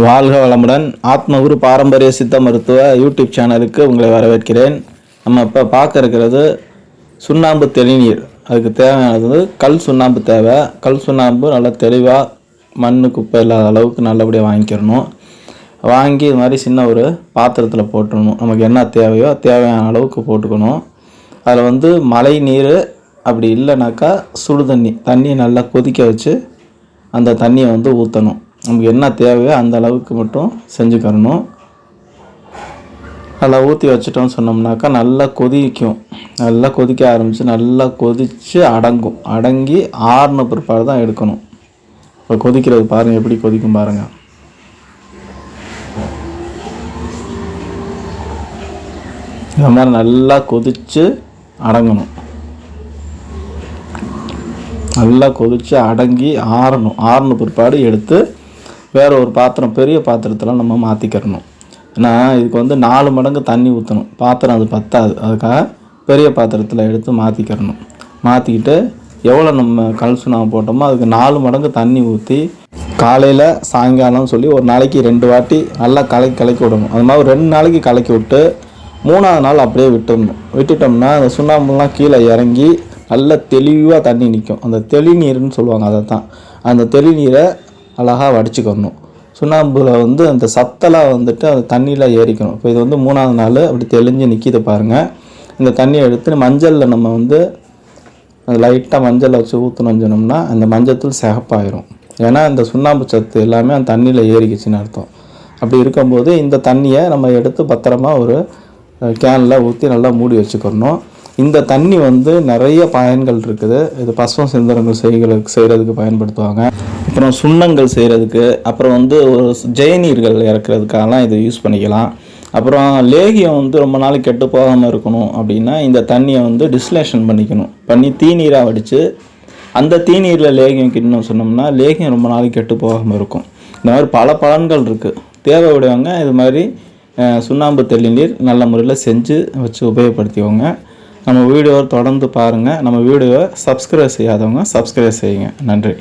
வாழ்க வளமுடன். ஆத்மகுரு பாரம்பரிய சித்த மருத்துவ யூடியூப் சேனலுக்கு உங்களை வரவேற்கிறேன். நம்ம இப்போ பார்க்க இருக்கிறது சுண்ணாம்பு தெளிநீர். அதுக்கு தேவையானது கல் சுண்ணாம்பு தேவை. கல் சுண்ணாம்பு நல்லா தெளிவாக மண் குப்பை இல்லாத அளவுக்கு நல்லபடியாக வாங்கிக்கிறணும். வாங்கி இது மாதிரி சின்ன ஒரு பாத்திரத்தில் போட்டுடணும் நமக்கு என்ன தேவையோ தேவையான அளவுக்கு போட்டுக்கணும். அதில் வந்து மழை நீர் அப்படி இல்லைனாக்கா சுடு தண்ணி. தண்ணியை நல்லா கொதிக்க வச்சு அந்த தண்ணியை வந்து ஊற்றணும் நமக்கு என்ன தேவையோ அந்த அளவுக்கு மட்டும் செஞ்சுக்கிறணும் நல்லா ஊற்றி வச்சிட்டோம்னு சொன்னோம்னாக்கா நல்லா கொதிக்கும். நல்லா கொதிக்க ஆரம்பித்து நல்லா கொதித்து அடங்கும். அடங்கி ஆறுன பிற்பாடு தான் எடுக்கணும். இப்போ கொதிக்கிறது பாருங்கள் எப்படி கொதிக்கும் பாருங்கள் இந்த மாதிரி நல்லா கொதித்து அடங்கணும். நல்லா கொதித்து அடங்கி ஆறணும். ஆறின பிற்பாடு எடுத்து வேறு ஒரு பாத்திரம் பெரிய பாத்திரத்தில் நம்ம மாற்றிக்கிறணும் ஏன்னா இதுக்கு வந்து நாலு மடங்கு தண்ணி ஊற்றணும் பாத்திரம் அது பத்தாது. அதுக்காக பெரிய பாத்திரத்தில் எடுத்து மாற்றிக்கிறணும் மாற்றிக்கிட்டு எவ்வளோ நம்ம கல் சுண்ணாம்பு போட்டோமோ அதுக்கு நாலு மடங்கு தண்ணி ஊற்றி காலையில் சாயங்காலம் சொல்லி ஒரு நாளைக்கு ரெண்டு வாட்டி நல்லா கலக்கி கலக்கி விடணும். அது மாதிரி ரெண்டு நாளைக்கு கலக்கி விட்டு மூணாவது நாள் அப்படியே விட்டுடணும். விட்டுட்டோம்னா அந்த சுண்ணாம்புலாம் கீழே இறங்கி நல்ல தெளிவாக தண்ணி நிற்கும் அந்த தெளிநீர்னு சொல்லுவாங்க அதை தான் அந்த தெளிநீரை அழகாக வடிச்சுக்கணும். சுண்ணாம்புல வந்து அந்த சத்தெல்லாம் வந்துட்டு அந்த தண்ணியில் ஏறிக்கணும். இப்போ இது வந்து மூணாவது நாள் அப்படி தெளிஞ்சு நிற்கிது பாருங்கள் இந்த தண்ணியை எடுத்து மஞ்சளில் நம்ம வந்து லைட்டாக மஞ்சளை வச்சு ஊற்றணும்னு சொன்னோம்னா அந்த மஞ்சத்தூள் சிகப்பாயிரும். ஏன்னா இந்த சுண்ணாம்பு சத்து எல்லாமே அந்த தண்ணியில் ஏறிக்கிச்சுன்னு அர்த்தம். அப்படி இருக்கும்போது இந்த தண்ணியை நம்ம எடுத்து பத்திரமா ஒரு கேனில் ஊற்றி நல்லா மூடி வச்சுக்கிறணும் இந்த தண்ணி வந்து நிறைய பயன்கள் இருக்குது. இது பசுவம் சிந்தனங்கள் செய்களுக்கு செய்கிறதுக்கு பயன்படுத்துவாங்க. அப்புறம் சுண்ணங்கள் செய்கிறதுக்கு அப்புறம் வந்து ஒரு ஜெயநீர்கள் இறக்குறதுக்காகலாம் இதை யூஸ் பண்ணிக்கலாம். அப்புறம் லேகியம் வந்து ரொம்ப நாள் கெட்டு போகாமல் இருக்கணும் அப்படின்னா இந்த தண்ணியை வந்து டிஸ்லேஷன் பண்ணிக்கணும். பண்ணி தீநீராக வடித்து அந்த தீநீரில் லேகியம் கிட்டணும் சொன்னோம்னா லேகியம் ரொம்ப நாளைக்கு கெட்டு போகாமல் இருக்கும். இந்த மாதிரி பல பலன்கள் இருக்குது தேவை இது மாதிரி சுண்ணாம்பு தெளிநீர் நல்ல முறையில் செஞ்சு வச்சு உபயோகப்படுத்திக்கோங்க. நம்ம வீடியோவை தொடர்ந்து பாருங்கள் நம்ம வீடியோவை சப்ஸ்கிரைப் செய்யாதவங்க சப்ஸ்கிரைப் செய்யுங்க. நன்றி.